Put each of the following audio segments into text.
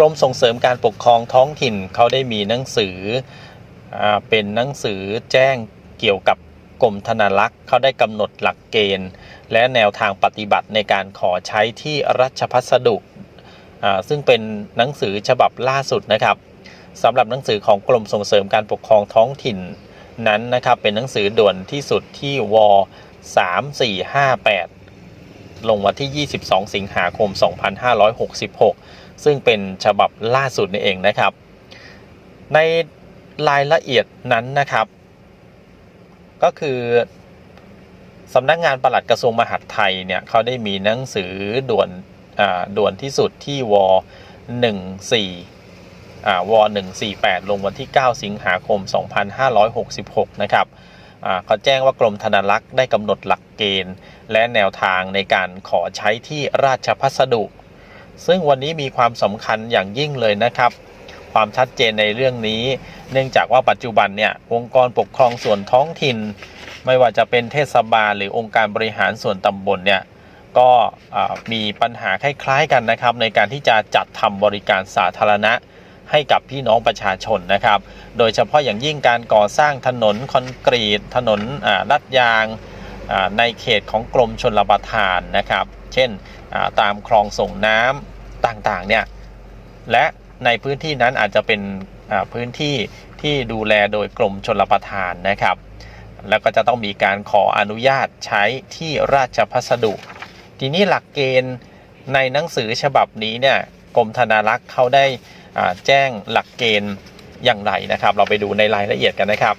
รมส่งเสริมการปกครองท้องถิ่นเขาได้มีหนังสืออเป็นหนังสือแจ้งเกี่ยวกับกรมธนารักษ์เขาได้กำหนดหลักเกณฑ์ และแนวทางปฏิบัติในการขอใช้ที่รัชพัสดุซึ่งเป็นหนังสือฉบับล่าสุดนะครับสำหรับหนังสือของกรมส่งเสริมการปกครองท้องถิ่นนั้นนะครับเป็นหนังสือด่วนที่สุดที่ว3458 ลงวันที่ 22 สิงหาคม 2566 ซึ่งเป็นฉบับล่าสุดนี่เองนะครับ ในรายละเอียดนั้นนะครับ ก็คือสำนักงานปลัดกระทรวงมหาดไทยเนี่ยเขาได้มีหนังสือด่วนอ่าด่วนที่สุดที่ว14อ่าว148 ลงวันที่ 9 สิงหาคม 2566 นะครับอ่าเขาแจ้งว่ากรมธนารักษ์ได้กำหนดหลักเกณฑ์ และแนวทางในการขอใช้ที่ราชพัสดุ ซึ่งวันนี้มีความสำคัญอย่างยิ่งเลยนะครับ ความชัดเจนในเรื่องนี้ เนื่องจากว่าปัจจุบันเนี่ยองค์กรปกครองส่วนท้องถิ่น ไม่ว่าจะเป็นเทศบาลหรือองค์การบริหารส่วนตำบลเนี่ยก็มีปัญหาคล้ายๆกันนะครับ ในการที่จะจัดทำบริการสาธารณะให้กับพี่น้องประชาชนนะครับ โดยเฉพาะอย่างยิ่งการก่อสร้างถนนคอนกรีต ถนนลาดยางในเขตของกรมชนรประทานนะครับ เช่นตามคลองส่งน้ำ ต่างๆเนี่ยและในพื้นที่นั้นอาจจะเป็นพื้นที่ที่ดูแลโดยกรมชนรประทานนะครับ แล้วก็จะต้องมีการขออนุญาตใช้ที่ราชพัสดุ ทีนี้หลักเกณฑ์ในหนังสือฉบับนี้เนี่ยกรมธนารักษ์เขาได้แจ้งหลักเกณฑ์อย่างไรนะครับ เราไปดูในรายละเอียดกันนะครับ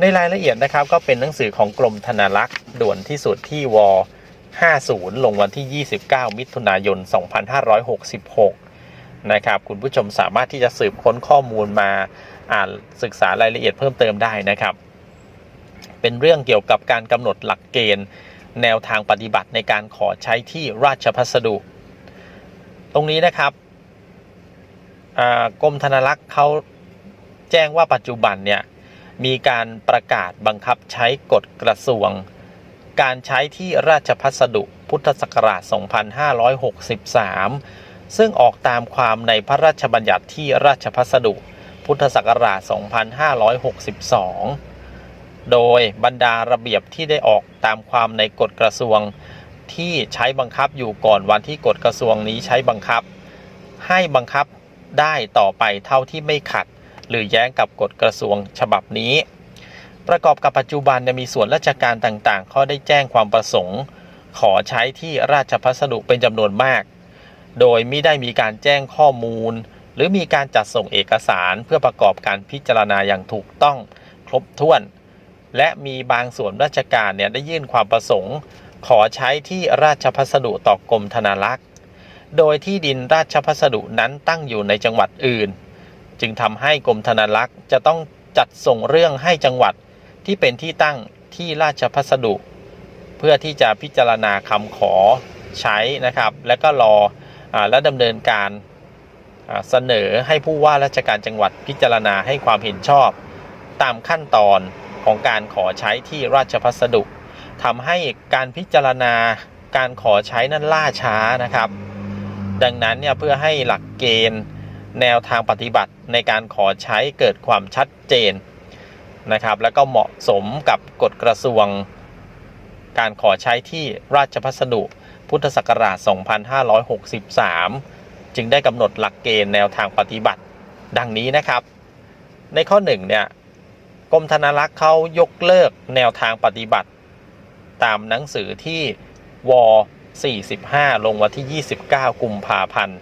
ในรายละเอียดนะครับก็เป็นหนังสือของกรมธนารักษ์ด่วนที่สุดที่ว 50 ลงวันที่ 29 มิถุนายน 2566 นะครับ คุณผู้ชมสามารถที่จะสืบค้นข้อมูลมาอ่านศึกษารายละเอียดเพิ่มเติมได้นะครับ เป็นเรื่องเกี่ยวกับการกำหนดหลักเกณฑ์ แนวทางปฏิบัติในการขอใช้ที่ราชพัสดุ ตรงนี้นะครับกรมธนารักษ์เขาแจ้งว่าปัจจุบันเนี่ยมีการประกาศบังคับใช้กฎกระทรวง การใช้ที่ราชพัสดุพุทธศักราช 2563 ซึ่งออกตามความในพระราชบัญญัติที่ราชพัสดุพุทธศักราช 2562 โดยบรรดาระเบียบที่ได้ออกตามความในกฎกระทรวงที่ใช้บังคับอยู่ก่อนวันที่กฎกระทรวงนี้ใช้บังคับ ให้บังคับได้ต่อไปเท่าที่ไม่ขัด หรือแย้งกับกฎกระทรวงฉบับนี้ ประกอบกับปัจจุบันเนี่ยมีส่วนราชการต่างๆเขาได้แจ้งความประสงค์ ขอใช้ที่ราชพัสดุเป็นจำนวนมาก โดยไม่ได้มีการแจ้งข้อมูล หรือมีการจัดส่งเอกสารเพื่อประกอบการพิจารณาอย่างถูกต้องครบถ้วน และมีบางส่วนราชการเนี่ยได้ยื่นความประสงค์ ขอใช้ที่ราชพัสดุต่อกรมธนารักษ์ โดยที่ดินราชพัสดุนั้นตั้งอยู่ในจังหวัดอื่น จึงทำให้กรมธนารักษ์จะต้องจัดส่งเรื่องให้จังหวัด ที่เป็นที่ตั้งที่ราชพัสดุ เพื่อที่จะพิจารณาคำขอใช้นะครับ และก็รออและดำเนินการเสนอให้ผู้ว่าราชการจังหวัดพิจารณาให้ความเห็นชอบ ตามขั้นตอนของการขอใช้ที่ราชพัสดุทำให้การพิจารณาการขอใช้นั้นล่าช้านะครับ ดังนั้นเนี่ยเพื่อให้หลักเกณฑ์แนวทางปฏิบัติในการขอใช้เกิดความชัดเจน นะครับ แล้วก็เหมาะสมกับกฎกระทรวง การขอใช้ที่ราชพัสดุ พุทธศักราช 2563 จึงได้กำหนดหลักเกณฑ์แนวทางปฏิบัติ ดังนี้นะครับ ในข้อ1เนี่ยกรมธนารักษ์เขายกเลิกแนวทางปฏิบัติ ตามหนังสือที่ว45 ลงวันที่ 29 กุมภาพันธ์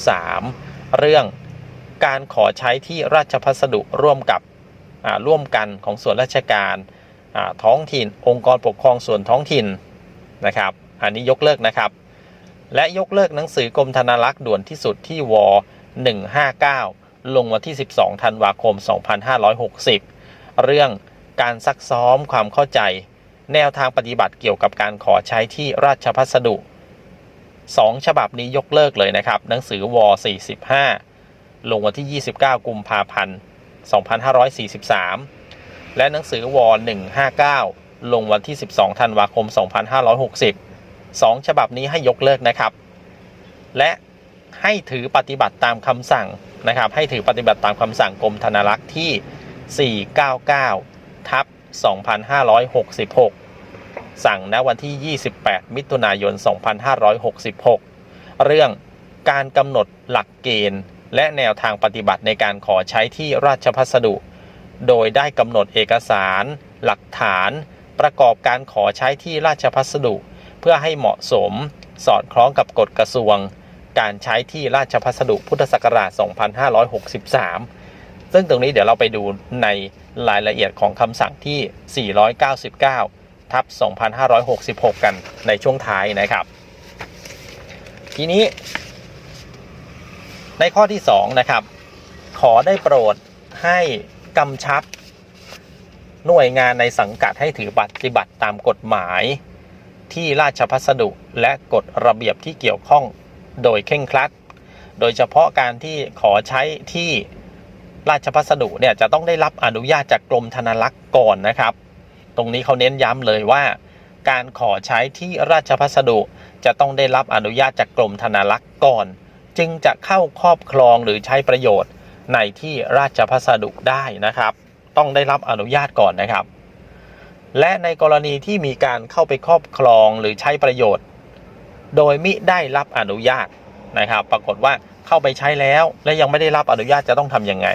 2563 เรื่องการขอใช้ที่ราชพัสดุร่วมกับ ร่วมกันของส่วนราชการท้องถิ่น องค์กรปกครองส่วนท้องถิ่นนะครับ อันนี้ยกเลิกนะครับ และยกเลิกหนังสือกรมธนารักษ์ด่วนที่สุดที่ว159 ลงวันที่ 12 ธันวาคม 2560 เรื่องการซักซ้อมความเข้าใจ แนวทางปฏิบัติเกี่ยวกับการขอใช้ที่ราชพัสดุ 2 ฉบับนี้ยกเลิกเลยนะครับ หนังสือว45 ลงวันที่ 29 กุมภาพันธ์ 2543 และหนังสือว159 ลงวันที่ 12 ธันวาคม 2560 2 ฉบับนี้ให้ยกเลิกนะครับ และให้ถือปฏิบัติตามคำสั่งนะครับ ให้ถือปฏิบัติตามคำสั่งกรมธนารักษ์ที่ 499 ทับ 2566 สั่งณวันที่ 28 มิถุนายน 2566 เรื่องการกำหนดหลักเกณฑ์ และแนวทางปฏิบัติในการขอใช้ที่ราชพัสดุ โดยได้กำหนดเอกสาร หลักฐาน ประกอบการขอใช้ที่ราชพัสดุ เพื่อให้เหมาะสม สอดคล้องกับกฎกระทรวง การใช้ที่ราชพัสดุพุทธศักราช 2563 ซึ่งตรงนี้เดี๋ยวเราไปดูในรายละเอียดของคำสั่งที่ 499 ทับ 2566 กันในช่วงท้ายนะครับ ทีนี้ ในข้อที่2นะครับ ขอได้โปรดให้กำชับหน่วยงานในสังกัดให้ถือปฏิบัติตามกฎหมายที่ราชพัสดุและกฎระเบียบที่เกี่ยวข้องโดยเคร่งครัด โดยเฉพาะการที่ขอใช้ที่ราชพัสดุเนี่ยจะต้องได้รับอนุญาตจากกรมธนารักษ์ก่อนนะครับ ตรงนี้เขาเน้นย้ำเลยว่า การขอใช้ที่ราชพัสดุจะต้องได้รับอนุญาตจากกรมธนารักษ์ก่อน จึงจะเข้าครอบครองหรือใช้ประโยชน์ในที่ราชพัสดุได้นะครับ ต้องได้รับอนุญาตก่อนนะครับ และในกรณีที่มีการเข้าไปครอบครองหรือใช้ประโยชน์ โดยมิได้รับอนุญาตนะครับ ปรากฏว่าเข้าไปใช้แล้วและยังไม่ได้รับอนุญาตจะต้องทำยังไง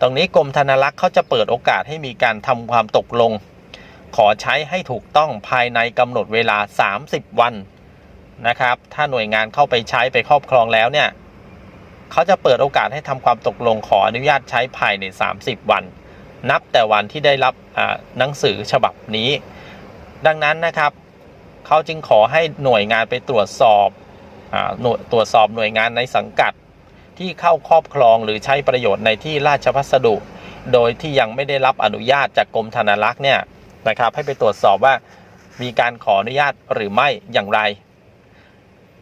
ตรงนี้กรมธนารักษ์เขาจะเปิดโอกาสให้มีการทำความตกลง ขอใช้ให้ถูกต้องภายในกำหนดเวลา 30 วัน นะครับ ถ้าหน่วยงานเข้าไปใช้ไปครอบครองแล้วเนี่ยเขาจะเปิดโอกาสให้ทำความตกลงขออนุญาตใช้ภายใน 30 วัน นับแต่วันที่ได้รับหนังสือฉบับนี้ ดังนั้นนะครับเขาจึงขอให้หน่วยงานไปตรวจสอบอตรวจสอบหน่วยงานในสังกัดที่เข้าครอบครองหรือใช้ประโยชน์ในที่ราชพัสดุ โดยที่ยังไม่ได้รับอนุญาตจากกรมธนารักษ์เนี่ยนะครับให้ไปตรวจสอบว่ามีการขออนุญาตหรือไม่อย่างไร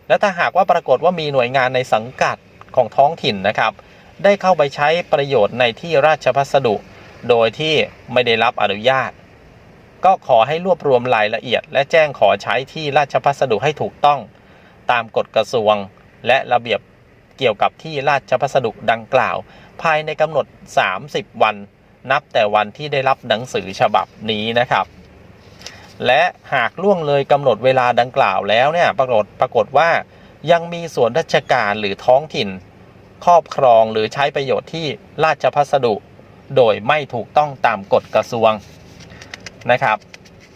และถ้าหากว่าปรากฏว่ามีหน่วยงานในสังกัดของท้องถิ่นนะครับ ได้เข้าไปใช้ประโยชน์ในที่ราชพัสดุ โดยที่ไม่ได้รับอนุญาต ก็ขอให้รวบรวมรายละเอียด และแจ้งขอใช้ที่ราชพัสดุให้ถูกต้อง ตามกฎกระทรวง และระเบียบเกี่ยวกับที่ราชพัสดุดังกล่าว ภายในกำหนด 30 วัน นับแต่วันที่ได้รับหนังสือฉบับนี้นะครับ และหากล่วงเลยกำหนดเวลาดังกล่าวแล้วเนี่ยปรากฏปรากฏว่ายังมีส่วนราชการหรือท้องถิ่น ครอบครองหรือใช้ประโยชน์ที่ราชพัสดุ โดยไม่ถูกต้องตามกฎกระทรวงนะครับ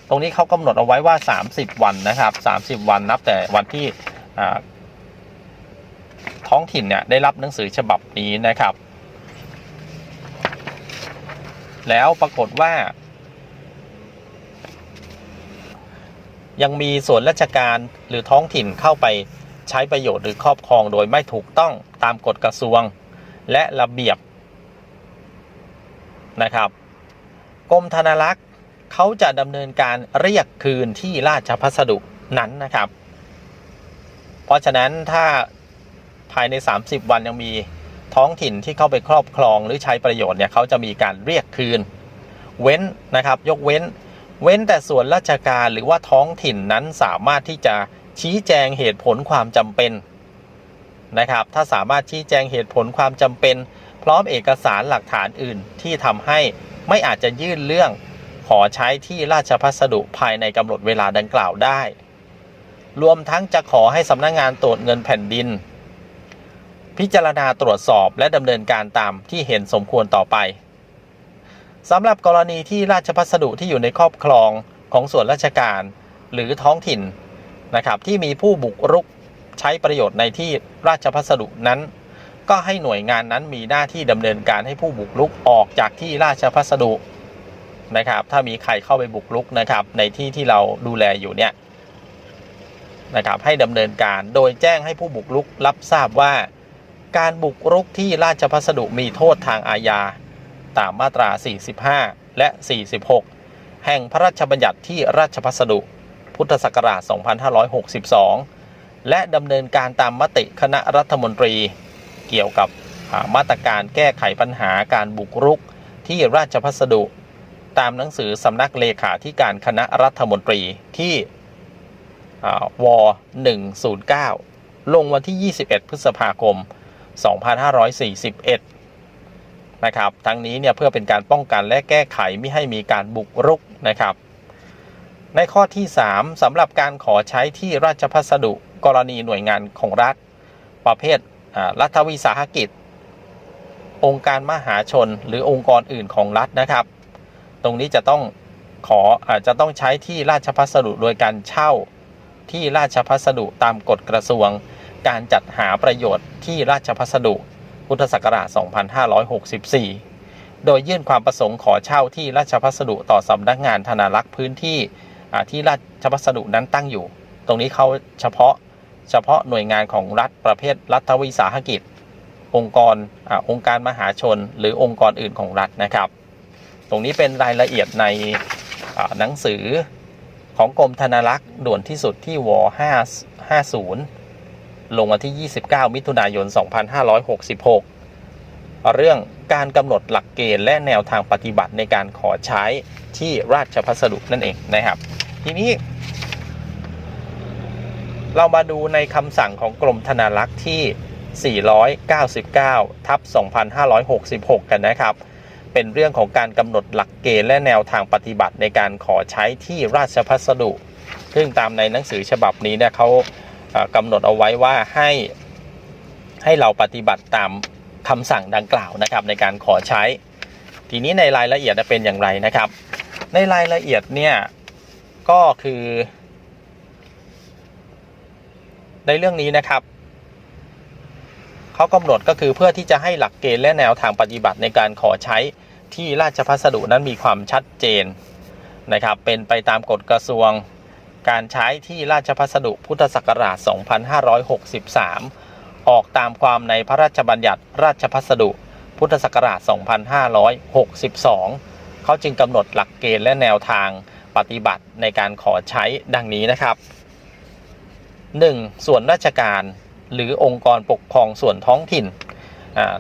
ตรงนี้เขากำหนดเอาไว้ว่า 30 วันนะครับ 30 วันนับแต่วันที่ท้องถิ่นเนี่ยได้รับหนังสือฉบับนี้นะครับ แล้วปรากฏว่า ยังมีส่วนราชการหรือท้องถิ่นเข้าไปใช้ประโยชน์หรือครอบครองโดยไม่ถูกต้องตามกฎกระทรวงและระเบียบนะครับกรมธนารักษ์เขาจะดำเนินการเรียกคืนที่ราชพัสดุนั้นนะครับ เพราะฉะนั้นถ้าภายใน 30 วันยังมีท้องถิ่นที่เข้าไปครอบครองหรือใช้ประโยชน์เนี่ยเขาจะมีการเรียกคืน เว้นนะครับ ยกเว้น เว้นแต่ส่วนราชการหรือว่าท้องถิ่นนั้นสามารถที่จะชี้แจงเหตุผลความจำเป็นนะครับ ถ้าสามารถชี้แจงเหตุผลความจำเป็น พร้อมเอกสารหลักฐานอื่นที่ทำให้ไม่อาจจะยื่นเรื่องขอใช้ที่ราชพัสดุภายในกำหนดเวลาดังกล่าวได้ รวมทั้งจะขอให้สำนักงงานตรวจเงินแผ่นดิน พิจารณาตรวจสอบและดำเนินการตามที่เห็นสมควรต่อไป สำหรับกรณีที่ราชพัสดุที่อยู่ในครอบครองของส่วนราชการ หรือท้องถิ่นนะครับที่มีผู้บุกรุกใช้ประโยชน์ในที่ราชพัสดุนั้น ก็ให้หน่วยงานนั้นมีหน้าที่ดำเนินการให้ผู้บุกรุกออกจากที่ราชพัสดุนะครับ ถ้ามีใครเข้าไปบุกรุกนะครับในที่ที่เราดูแลอยู่เนี่ยนะครับให้ดำเนินการโดยแจ้งให้ผู้บุกรุกรับทราบว่า การบุกรุกที่ราชพัสดุมีโทษทางอาญา ตามมาตรา 45 และ 46 แห่งพระราชบัญญัติที่ราชพัสดุ พุทธศักราช 2562 และดำเนินการตามมติคณะรัฐมนตรี เกี่ยวกับามาตรการแก้ไขปัญหาการบุกรุกที่ราชพัสดุ ตามหนังสือสำนักเลขาธิการคณะรัฐมนตรีที่ว109 ลงวันที่ 21 พฤษภาคม 2541 นะครับ ทั้งนี้เนี่ยเพื่อเป็นการป้องกันและแก้ไขไม่ให้มีการบุกรุกนะครับ ในข้อที่ 3สำหรับการขอใช้ที่ราชพัสดุกรณีหน่วยงานของรัฐ ประเภทรัฐวิสาหกิจ องค์การมหาชนหรือองค์กรอื่นของรัฐนะครับ ตรงนี้จะต้องขออาจจะต้องใช้ที่ราชพัสดุโดยการเช่าที่ราชพัสดุตามกฎกระทรวง การจัดหาประโยชน์ที่ราชพัสดุ พุทธศักราช 2564 โดยยื่นความประสงค์ขอเช่าที่ราชพัสดุต่อสำนักงานธนารักษ์พื้นที่ที่ราชพัสดุนั้นตั้งอยู่ ตรงนี้เขาเฉพาะเฉพาะหน่วยงานของรัฐประเภทรัฐวิสาหกิจ องค์กรอองค์การมหาชน หรือองค์กรอื่นของรัฐนะครับ ตรงนี้เป็นรายละเอียดในหนังสือของกรมธนารักษ์ด่วนที่สุดที่ว550 ลงวันที่ 29 มิถุนายน 2566 เรื่องการกำหนดหลักเกณฑ์และแนวทางปฏิบัติในการขอใช้ที่ราชพัสดุนั่นเองนะครับ ทีนี้ เรามาดูในคำสั่งของกรมธนารักษ์ที่ 499 ทับ 2566 กันนะครับเป็นเรื่องของการกำหนดหลักเกณฑ์และแนวทางปฏิบัติในการขอใช้ที่ราชพัสดุ ซึ่งตามในหนังสือฉบับนี้เนี่ยเขา กำหนดเอาไว้ว่าให้ให้เราปฏิบัติตามคำสั่งดังกล่าวนะครับในการขอใช้ ทีนี้ในรายละเอียดจะเป็นอย่างไรนะครับ ในรายละเอียดเนี่ยก็คือ ในเรื่องนี้นะครับเขากำหนดก็คือเพื่อที่จะให้หลักเกณฑ์และแนวทางปฏิบัติในการขอใช้ที่ราชพัสดุนั้นมีความชัดเจนนะครับ เป็นไปตามกฎกระทรวง การใช้ที่ราชพัสดุพุทธศักราช 2563 ออกตามความในพระราชบัญญัติราชพัสดุพุทธศักราช 2562 เขาจึงกำหนดหลักเกณฑ์และแนวทางปฏิบัติในการขอใช้ดังนี้นะครับ 1. ส่วนราชการหรือองค์กรปกครองส่วนท้องถิ่น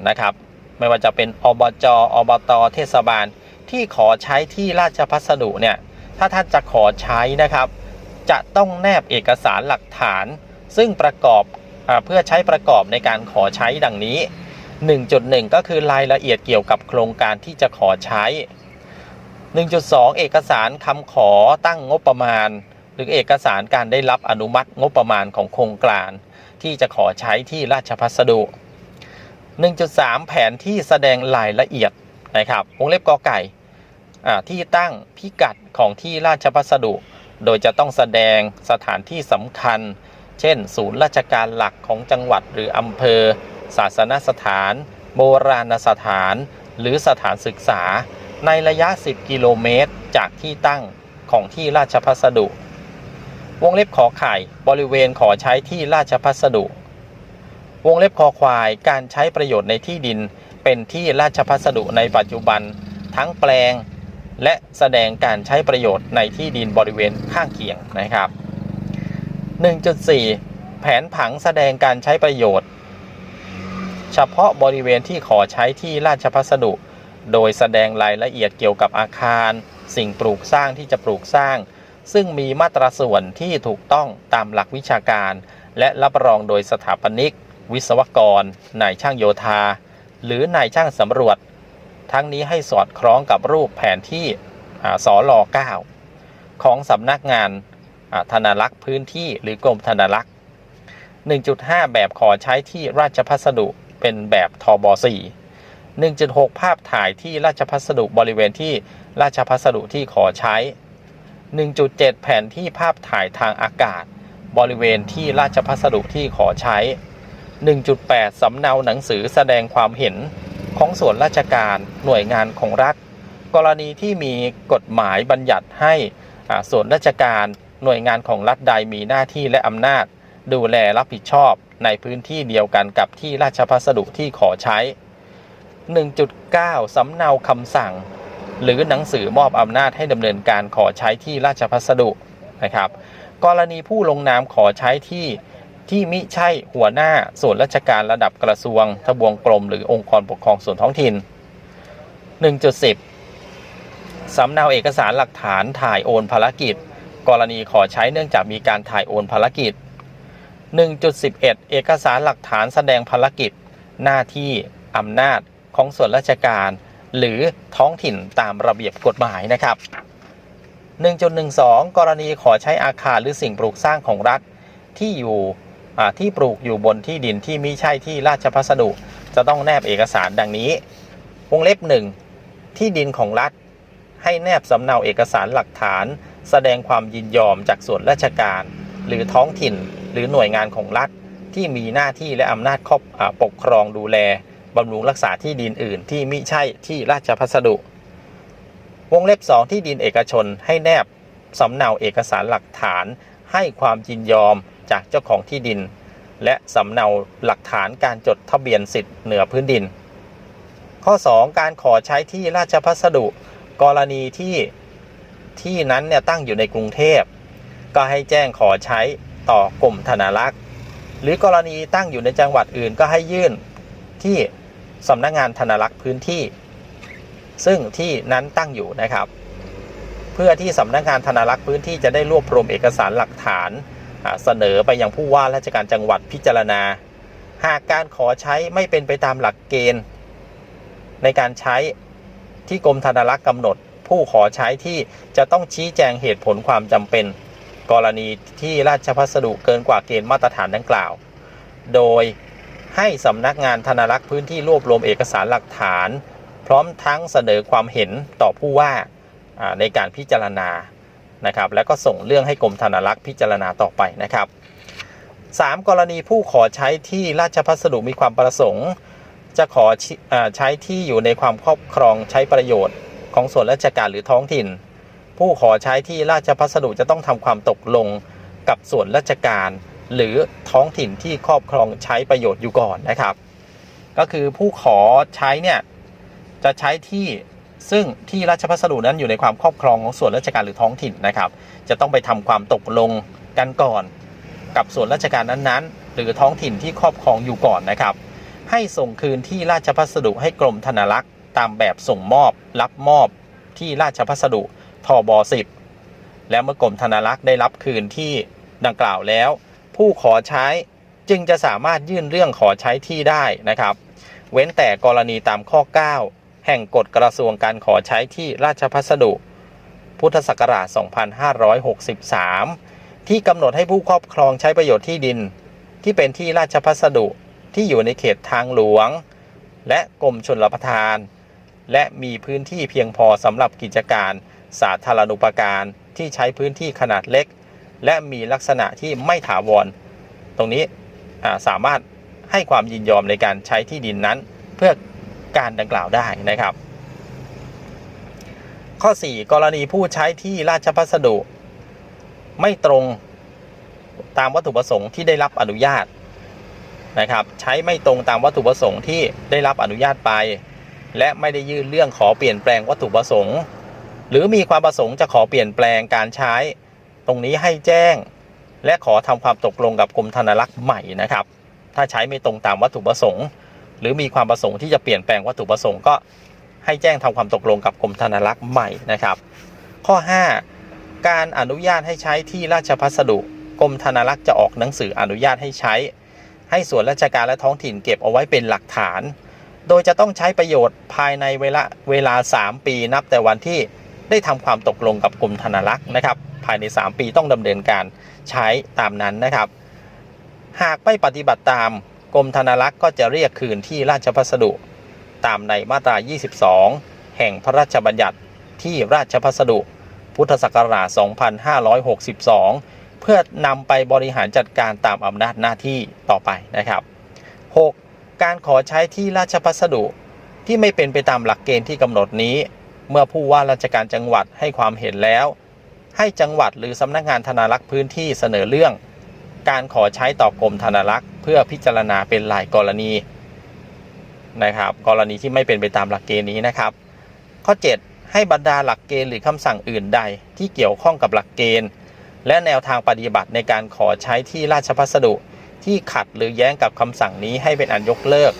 นะครับ ไม่ว่าจะเป็นอบจ อบต เทศบาล ที่ขอใช้ที่ราชพัสดุเนี่ย ถ้าท่านจะขอใช้นะครับ จะต้องแนบเอกสารหลักฐาน ซึ่งประกอบเพื่อใช้ประกอบในการขอใช้ดังนี้ 1.1 ก็คือรายละเอียดเกี่ยวกับโครงการที่จะขอใช้ 1.2 เอกสารคำขอตั้งงบประมาณ หรือเอกสารการได้รับอนุมัติงบประมาณของโครงการ ที่จะขอใช้ที่ราชพัสดุ 1.3 แผนที่แสดงรายละเอียดนะครับวงเล็บกอไก่ที่ตั้งพิกัดของที่ราชพัสดุ โดยจะต้องแสดงสถานที่สำคัญ เช่น ศูนย์ราชการหลักของจังหวัดหรืออำเภอ ศาสนสถาน โบราณสถาน หรือสถานศึกษา ในระยะ 10 กิโลเมตร จากที่ตั้งของที่ราชพัสดุ วงเล็บขอไข่บริเวณขอใช้ที่ราชพัสดุ วงเล็บคอควายการใช้ประโยชน์ในที่ดินเป็นที่ราชพัสดุในปัจจุบัน ทั้งแปลง และแสดงการใช้ประโยชน์ในที่ดินบริเวณข้างเคียงนะครับ 1.4 แผนผังแสดงการใช้ประโยชน์ เฉพาะบริเวณที่ขอใช้ที่ราชพัสดุ โดยแสดงรายละเอียดเกี่ยวกับอาคาร สิ่งปลูกสร้างที่จะปลูกสร้าง ซึ่งมีมาตราส่วนที่ถูกต้องตามหลักวิชาการ และรับรองโดยสถาปนิก วิศวกรนายช่างโยธา หรือนายช่างสำรวจ ทั้งนี้ให้สอดคล้องกับรูปแผนที่สอลอ9ของสำนักงานธนารักษ์พื้นที่หรือกรมธนารักษ์ 1.5 แบบขอใช้ที่ราชพัสดุเป็นแบบทบ4 1.6 ภาพถ่ายที่ราชพัสดุบริเวณที่ราชพัสดุที่ขอใช้ 1.7 แผนที่ภาพถ่ายทางอากาศ บริเวณที่ราชพัสดุที่ขอใช้ 1.8 สำเนาหนังสือแสดงความเห็น ของส่วนราชการหน่วยงานของรัฐ กรณีที่มีกฎหมายบัญญัติให้ส่วนราชการหน่วยงานของรัฐใดมีหน้าที่และอำนาจ ดูแลรับผิดชอบในพื้นที่เดียวกันกับที่ราชพัสดุที่ขอใช้ 1.9 สำเนาคำสั่ง หรือหนังสือมอบอำนาจให้ดำเนินการขอใช้ที่ราชพัสดุนะครับ กรณีผู้ลงนามขอใช้ที่ ที่มิใช่หัวหน้าส่วนราชการระดับกระทรวง ทบวงกรม หรือองค์กรปกครองส่วนท้องถิ่น 1.10 สำเนาเอกสารหลักฐานถ่ายโอนภารกิจ กรณีขอใช้เนื่องจากมีการถ่ายโอนภารกิจ 1.11 เอกสารหลักฐานแสดงภารกิจ หน้าที่อำนาจของส่วนราชการ หรือท้องถิ่นตามระเบียบกฎหมายนะครับ 1.12 กรณีขอใช้อาคารหรือสิ่งปลูกสร้างของรัฐที่อยู่ ที่ปลูกอยู่บนที่ดินที่มิใช่ที่ราชพัสดุ จะต้องแนบเอกสารดังนี้ วงเล็บหนึ่งที่ดินของรัฐ ให้แนบสำเนาเอกสารหลักฐาน แสดงความยินยอมจากส่วนราชการ หรือท้องถิ่น หรือหน่วยงานของรัฐที่มีหน้าที่และอำนาจครอบปกครองดูแลบำรุงรักษาที่ดินอื่น ที่มิใช่ที่ราชพัสดุ วงเล็บ 2 ที่ดินเอกชนให้แนบสำเนาเอกสารหลักฐาน ให้ความยินยอม จากเจ้าของที่ดิน และสำเนาหลักฐานการจดทะเบียนสิทธิ์เหนือพื้นดิน ข้อ 2 การขอใช้ที่ราชพัสดุ กรณีที่ที่นั้นเนี่ยตั้งอยู่ในกรุงเทพ ก็ให้แจ้งขอใช้ต่อกรมธนารักษ์ หรือกรณีตั้งอยู่ในจังหวัดอื่นก็ให้ยื่นที่สำนักงานธนารักษ์พื้นที่ ซึ่งที่นั้นตั้งอยู่นะครับ เพื่อที่สำนักงานธนารักษ์พื้นที่จะได้รวบรวมเอกสารหลักฐาน เสนอไปยังผู้ว่าราชการจังหวัดพิจารณา หากการขอใช้ไม่เป็นไปตามหลักเกณฑ์ ในการใช้ที่กรมธนารักษ์กำหนด ผู้ขอใช้ที่จะต้องชี้แจงเหตุผลความจำเป็น กรณีที่ราชพัสดุเกินกว่าเกณฑ์มาตรฐานดังกล่าว โดยให้สำนักงานธนารักษ์พื้นที่รวบรวมเอกสารหลักฐาน พร้อมทั้งเสนอความเห็นต่อผู้ว่าอ่าในการพิจารณา นะครับแล้วก็ส่งเรื่องให้กรมธนารักษ์พิจารณาต่อไปนะครับ 3. กรณีผู้ขอใช้ที่ราชพัสดุมีความประสงค์ จะขอใช้ที่อยู่ในความครอบครองใช้ประโยชน์ ของส่วนราชการหรือท้องถิ่น ผู้ขอใช้ที่ราชพัสดุจะต้องทำความตกลงกับส่วนราชการ หรือท้องถิ่นที่ครอบครองใช้ประโยชน์อยู่ก่อนนะครับ ก็คือผู้ขอใช้เนี่ยจะใช้ที่ ซึ่งที่ราชพัสดุนั้นอยู่ในความครอบครองของส่วนราชการหรือท้องถิ่นนะครับ จะต้องไปทำความตกลงกันก่อน กับส่วนราชการนั้นๆ หรือท้องถิ่นที่ครอบครองอยู่ก่อนนะครับ ให้ส่งคืนที่ราชพัสดุให้กรมธนารักษ์ ตามแบบส่งมอบ รับมอบที่ราชพัสดุทบ10และเมื่อกรมธนารักษ์ได้รับคืนที่ดังกล่าวแล้ว ผู้ขอใช้จึงจะสามารถยื่นเรื่องขอใช้ที่ได้นะครับ เว้นแต่กรณีตามข้อ 9 แห่งกฎกระทรวงการขอใช้ที่ราชพัสดุ พุทธศักราช 2563 ที่กำหนดให้ผู้ครอบครองใช้ประโยชน์ที่ดิน ที่เป็นที่ราชพัสดุที่อยู่ในเขตทางหลวง และกรมชลประทาน และมีพื้นที่เพียงพอสำหรับกิจการสาธารณูปการที่ใช้พื้นที่ขนาดเล็ก และมีลักษณะที่ไม่ถาวร ตรงนี้สามารถให้ความยินยอมในการใช้ที่ดินนั้น เพื่อ การดังกล่าวได้นะครับ ข้อ 4 กรณีผู้ใช้ที่ราชพัสดุ ไม่ตรงตามวัตถุประสงค์ที่ได้รับอนุญาตนะครับใช้ไม่ตรงตามวัตถุประสงค์ที่ได้รับอนุญาตไป และไม่ได้ยื่นเรื่องขอเปลี่ยนแปลงวัตถุประสงค์ หรือมีความประสงค์จะขอเปลี่ยนแปลงการใช้ ตรงนี้ให้แจ้ง และขอทำความตกลงกับกรมธนารักษ์ใหม่นะครับ ถ้าใช้ไม่ตรงตามวัตถุประสงค์ หรือมีความประสงค์ที่จะเปลี่ยนแปลงวัตถุประสงค์ก็ให้แจ้งทำความตกลงกับกรมธนารักษ์ใหม่นะครับ ข้อ 5 การอนุญาตให้ใช้ที่ราชพัสดุกรมธนารักษ์จะออกหนังสืออนุญาตให้ใช้ ให้ส่วนราชการและท้องถิ่นเก็บเอาไว้เป็นหลักฐาน โดยจะต้องใช้ประโยชน์ภายในเวลาเวลา 3 ปีนับแต่วันที่ได้ทำความตกลงกับกรมธนารักษ์นะครับ ภายใน 3 ปีต้องดำเนินการใช้ตามนั้นนะครับ หากไม่ปฏิบัติตาม กรมธนารักษ์ก็จะเรียกคืนที่ราชพัสดุ ตามในมาตรา 22 แห่งพระราชบัญญัติที่ราชพัสดุ พุทธศักราช 2562 เพื่อนำไปบริหารจัดการตามอำนาจหน้าที่ต่อไปนะครับ 6. การขอใช้ที่ราชพัสดุที่ไม่เป็นไปตามหลักเกณฑ์ที่กำหนดนี้ เมื่อผู้ว่าราชการจังหวัดให้ความเห็นแล้ว ให้จังหวัดหรือสำนักงานธนารักษ์พื้นที่เสนอเรื่อง การขอใช้ต่อกรมธนารักษ์ เพื่อพิจารณาเป็นรายกรณีนะครับ กรณีที่ไม่เป็นไปตามหลักเกณฑ์นี้นะครับ ข้อ 7 ให้บรรดาหลักเกณฑ์หรือคำสั่งอื่นใด ที่เกี่ยวข้องกับหลักเกณฑ์ และแนวทางปฏิบัติในการขอใช้ที่ราชพัสดุที่ขัดหรือแย้งกับคำสั่งนี้ให้เป็นอันยกเลิก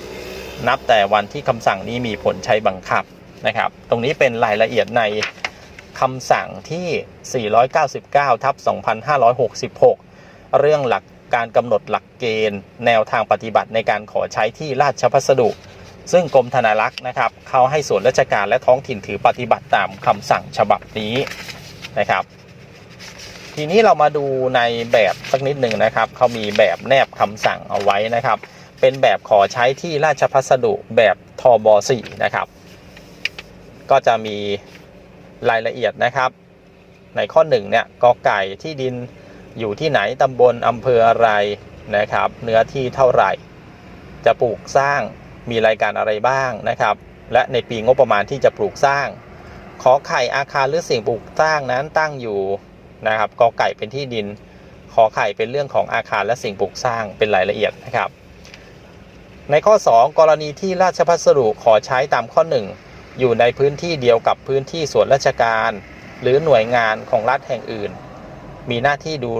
นับแต่วันที่คำสั่งนี้มีผลใช้บังคับนะครับ ตรงนี้เป็นรายละเอียดในคำสั่งที่ 499 ทับ 2566 เรื่องหลัก การกำหนดหลักเกณฑ์ แนวทางปฏิบัติในการขอใช้ที่ราชพัสดุ ซึ่งกรมธนารักษ์นะครับเขาให้ส่วนราชการและท้องถิ่นถือปฏิบัติตามคำสั่งฉบับนี้นะครับทีนี้เรามาดูในแบบสักนิดหนึ่งนะครับ เขามีแบบแนบคำสั่งเอาไว้นะครับ เป็นแบบขอใช้ที่ราชพัสดุแบบทบ4นะครับ ก็จะมีรายละเอียดนะครับ ในข้อ1เนี่ยกอไก่ที่ดิน อยู่ที่ไหนตำบลอำเภออะไรนะครับ เนื้อที่เท่าไหร่ จะปลูกสร้างมีรายการอะไรบ้างนะครับ และในปีงบประมาณที่จะปลูกสร้าง ขอไข่อาคารหรือสิ่งปลูกสร้างนั้นตั้งอยู่นะครับกอไก่เป็นที่ดิน ขอไข่เป็นเรื่องของอาคารและสิ่งปลูกสร้างเป็นรายละเอียดนะครับ ในข้อ 2 กรณีที่ราชพัสดุขอใช้ตามข้อ 1 อยู่ในพื้นที่เดียวกับพื้นที่ส่วนราชการ หรือหน่วยงานของรัฐแห่งอื่น มีหน้าที่ดู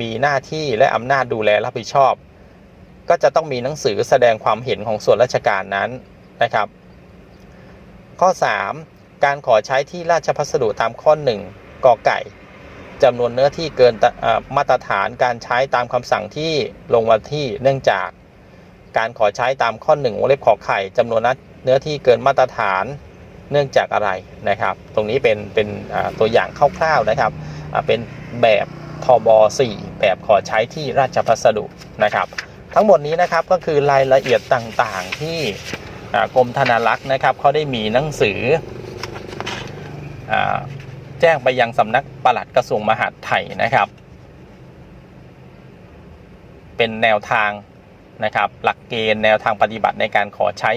มีหน้าที่และอำนาจดูแลรับผิดชอบ ก็จะต้องมีหนังสือแสดงความเห็นของส่วนราชการนั้นนะครับ ข้อ 3 การขอใช้ที่ราชพัสดุตามข้อ 1กอไก่จำนวนเนื้อที่เกินมาตรฐานการใช้ตามคำสั่งที่ลงวันที่เนื่องจาก การขอใช้ตามข้อ1วงเล็บขอไข่จำนวนเนื้อที่เกินมาตรฐานเนื่องจากอะไรนะครับ ตรงนี้เป็นเป็นตัวอย่างคร่าวๆนะครับ เป็นแบบทบ4แบบขอใช้ที่ราชพัสดุนะครับ ทั้งหมดนี้นะครับก็คือรายละเอียดต่างๆที่กรมธนารักษ์นะครับเขาได้มีหนังสืออแจ้งไปยังสำนักปลัดกระทรวงมหาดไทยนะครับ เป็นแนวทางนะครับหลักเกณฑ์แนวทางปฏิบัติในการขอใช้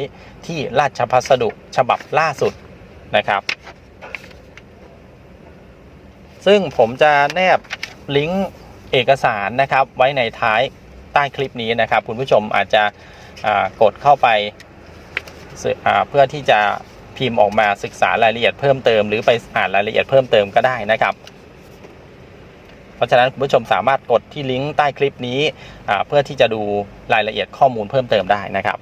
ที่ราชพัสดุฉบับล่าสุดนะครับ ซึ่งผมจะแนบลิงก์เอกสารนะครับ ไว้ในท้ายใต้คลิปนี้นะครับ คุณผู้ชมอาจจะกดเข้าไปเพื่อที่จะพิมพ์ออกมาศึกษารายละเอียดเพิ่มเติม หรือไปอ่านรายละเอียดเพิ่มเติมก็ได้นะครับ เพราะฉะนั้นคุณผู้ชมสามารถกดที่ลิงก์ใต้คลิปนี้เพื่อที่จะดูรายละเอียดข้อมูลเพิ่มเติมได้นะครับ